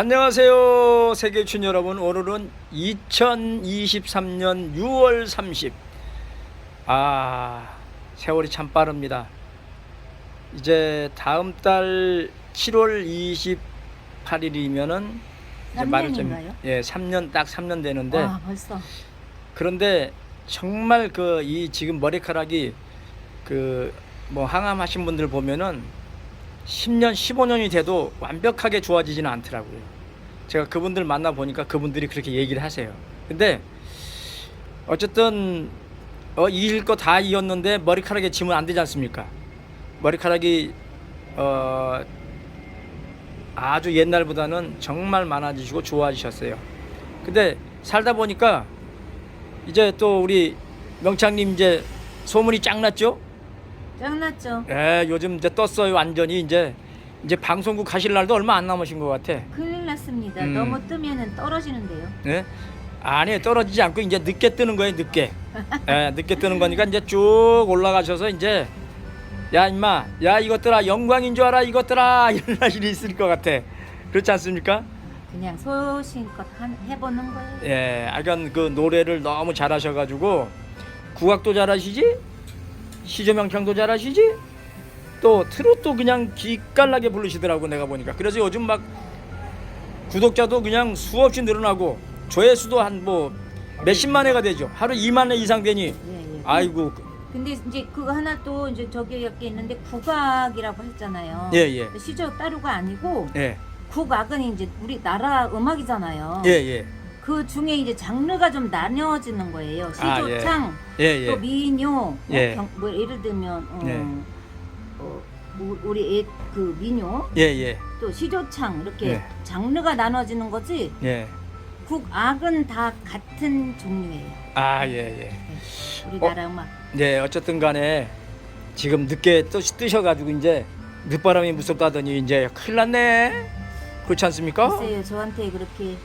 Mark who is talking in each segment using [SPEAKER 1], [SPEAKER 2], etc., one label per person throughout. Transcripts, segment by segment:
[SPEAKER 1] 안녕하세요 세계춘 여러분 오늘은 2023년 6월 30. 아 세월이 참 빠릅니다. 이제 다음 달 7월 28일이면은 이제
[SPEAKER 2] 삼년인가요?
[SPEAKER 1] 예 3년 딱 3년 되는데
[SPEAKER 2] 와 벌써
[SPEAKER 1] 그런데 정말 그 이 지금 머리카락이 그 뭐 항암하신 분들 보면은 10년, 15년이 돼도 완벽하게 좋아지지는 않더라고요. 제가 그분들 만나 보니까 그분들이 그렇게 얘기를 하세요. 근데 어쨌든 어 이길 거 다 이었는데 머리카락에 지면 안 되지 않습니까? 머리카락이 어 아주 옛날보다는 정말 많아지시고 좋아지셨어요. 근데 살다 보니까 이제 또 우리 명창님 이제 소문이 짱 났죠?
[SPEAKER 2] 짱났죠.
[SPEAKER 1] 예, 요즘 이제 떴어요 완전히 이제 이제 방송국 가실 날도 얼마 안 남으신 것 같아.
[SPEAKER 2] 큰일 났습니다.
[SPEAKER 1] 음.
[SPEAKER 2] 너무 뜨면은 떨어지는데요.
[SPEAKER 1] 예? 아니 떨어지지 않고 이제 늦게 뜨는 거예요 늦게. 예, 늦게 뜨는 거니까 이제 쭉 올라가셔서 이제 야 임마 야 이것들아 영광인 줄 알아 이것들아 이런 날이 있을 것 같아. 그렇지 않습니까?
[SPEAKER 2] 그냥 소신껏 한, 해보는 거예요.
[SPEAKER 1] 예, 하여간 그 노래를 너무 잘하셔가지고 국악도 잘하시지, 시조명창도 잘하시지, 또 트로트도 그냥 기깔나게 부르시더라고 내가 보니까. 그래서 요즘 막 구독자도 그냥 수없이 늘어나고 조회수도 한 뭐 몇십만 회가 되죠. 하루 2만 회 이상 되니,
[SPEAKER 2] 예, 예.
[SPEAKER 1] 아이고,
[SPEAKER 2] 근데 이제 그거 하나 또 이제 저기 이렇게 있는데 국악이라고 했잖아요.
[SPEAKER 1] 예, 예,
[SPEAKER 2] 시조 따루가 아니고
[SPEAKER 1] 예,
[SPEAKER 2] 국악은 이제 우리 나라 음악이잖아요.
[SPEAKER 1] 예, 예,
[SPEAKER 2] 그 중에 이제 장르가 좀 나뉘어지는 거예요.
[SPEAKER 1] 아,
[SPEAKER 2] 시조창,
[SPEAKER 1] 예,
[SPEAKER 2] 또
[SPEAKER 1] 예,
[SPEAKER 2] 민요, 뭐,
[SPEAKER 1] 예.
[SPEAKER 2] 경- 뭐 예를 들면 어,
[SPEAKER 1] 네.
[SPEAKER 2] 어, 우- 우리 애, 그 민요,
[SPEAKER 1] 예, 예,
[SPEAKER 2] 또 시조창 이렇게
[SPEAKER 1] 네.
[SPEAKER 2] 장르가 나눠지는 거지
[SPEAKER 1] 예,
[SPEAKER 2] 국악은 다 같은 종류예요.
[SPEAKER 1] 아, 예, 예.
[SPEAKER 2] 우리나라 음악.
[SPEAKER 1] 네, 어쨌든 간에 지금 늦게 뜨, 뜨셔가지고 이제 늦바람이 무섭다더니 이제 큰일 났네. 그렇지 않습니까?
[SPEAKER 2] 글쎄요, 저한테 그렇게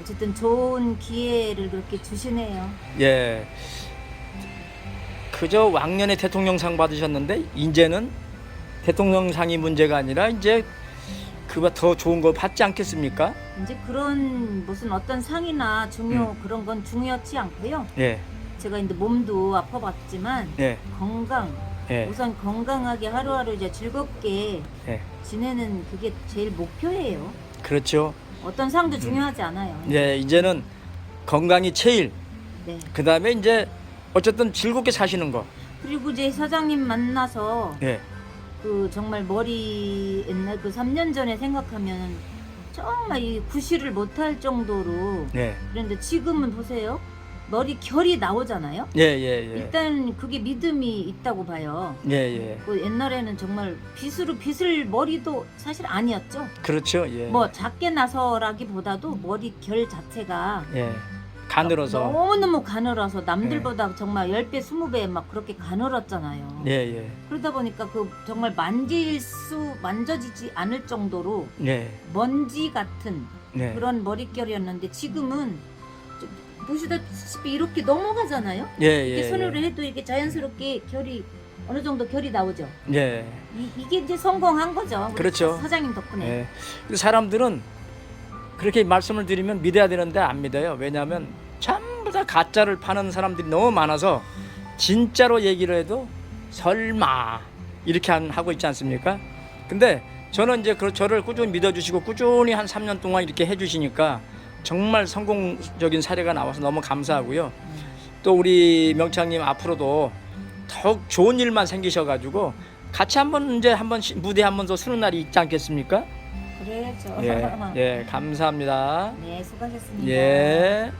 [SPEAKER 2] 어쨌든 좋은 기회를 그렇게 주시네요.
[SPEAKER 1] 예. 그저 왕년에 대통령상 받으셨는데 이제는 대통령상이 문제가 아니라 이제 그보다 더 좋은 거 받지 않겠습니까?
[SPEAKER 2] 이제 그런 무슨 어떤 상이나 중요 그런 건 중요치 않고요.
[SPEAKER 1] 예,
[SPEAKER 2] 제가 이제 몸도 아파봤지만
[SPEAKER 1] 예,
[SPEAKER 2] 건강
[SPEAKER 1] 예,
[SPEAKER 2] 우선 건강하게 하루하루 이제 즐겁게
[SPEAKER 1] 예.
[SPEAKER 2] 지내는 그게 제일 목표예요.
[SPEAKER 1] 그렇죠.
[SPEAKER 2] 어떤 상도 중요하지 않아요.
[SPEAKER 1] 예, 이제는 건강이 제일.
[SPEAKER 2] 네.
[SPEAKER 1] 그 다음에 이제 어쨌든 즐겁게 사시는 거.
[SPEAKER 2] 그리고 이제 사장님 만나서
[SPEAKER 1] 예,
[SPEAKER 2] 그 정말 머리 옛날 그 3년 전에 생각하면 정말 이 구실을 못할 정도로
[SPEAKER 1] 예,
[SPEAKER 2] 그런데 지금은 보세요. 머리 결이 나오잖아요.
[SPEAKER 1] 예, 예, 예,
[SPEAKER 2] 일단 그게 믿음이 있다고 봐요.
[SPEAKER 1] 예, 예.
[SPEAKER 2] 그 옛날에는 정말 빗으로 빗을 머리도 사실 아니었죠.
[SPEAKER 1] 그렇죠. 예.
[SPEAKER 2] 뭐 작게 나서라기보다도 머리 결 자체가
[SPEAKER 1] 예. 가늘어서.
[SPEAKER 2] 너무너무 가늘어서 남들보다 정말 10배, 20배 막 그렇게 가늘었잖아요.
[SPEAKER 1] 예, 예.
[SPEAKER 2] 그러다 보니까 그 정말 만질 수, 만져지지 않을 정도로
[SPEAKER 1] 예.
[SPEAKER 2] 먼지 같은
[SPEAKER 1] 네.
[SPEAKER 2] 그런 머릿결이었는데 지금은 좀 보시다시피 이렇게 넘어가잖아요.
[SPEAKER 1] 예, 예.
[SPEAKER 2] 이렇게 손으로
[SPEAKER 1] 예.
[SPEAKER 2] 해도 이렇게 자연스럽게 결이 어느 정도 결이 나오죠.
[SPEAKER 1] 예.
[SPEAKER 2] 이, 게 이제 성공한 거죠. 우리
[SPEAKER 1] 그렇죠.
[SPEAKER 2] 사장님 덕분에.
[SPEAKER 1] 예. 근데 사람들은 그렇게 말씀을 드리면 믿어야 되는데 안 믿어요. 왜냐하면 전부 다 가짜를 파는 사람들이 너무 많아서 진짜로 얘기를 해도 설마 이렇게 한, 하고 있지 않습니까? 근데 저는 이제 그 저를 꾸준히 믿어주시고 꾸준히 한 3년 동안 이렇게 해주시니까 정말 성공적인 사례가 나와서 너무 감사하고요. 또 우리 명창님 앞으로도 더욱 좋은 일만 생기셔가지고 같이 한번 이제 한번 시- 무대 한번 더 쓰는 날이 있지 않겠습니까?
[SPEAKER 2] 그래야죠.
[SPEAKER 1] 예, 예, 감사합니다.
[SPEAKER 2] 네, 수고하셨습니다.
[SPEAKER 1] 예.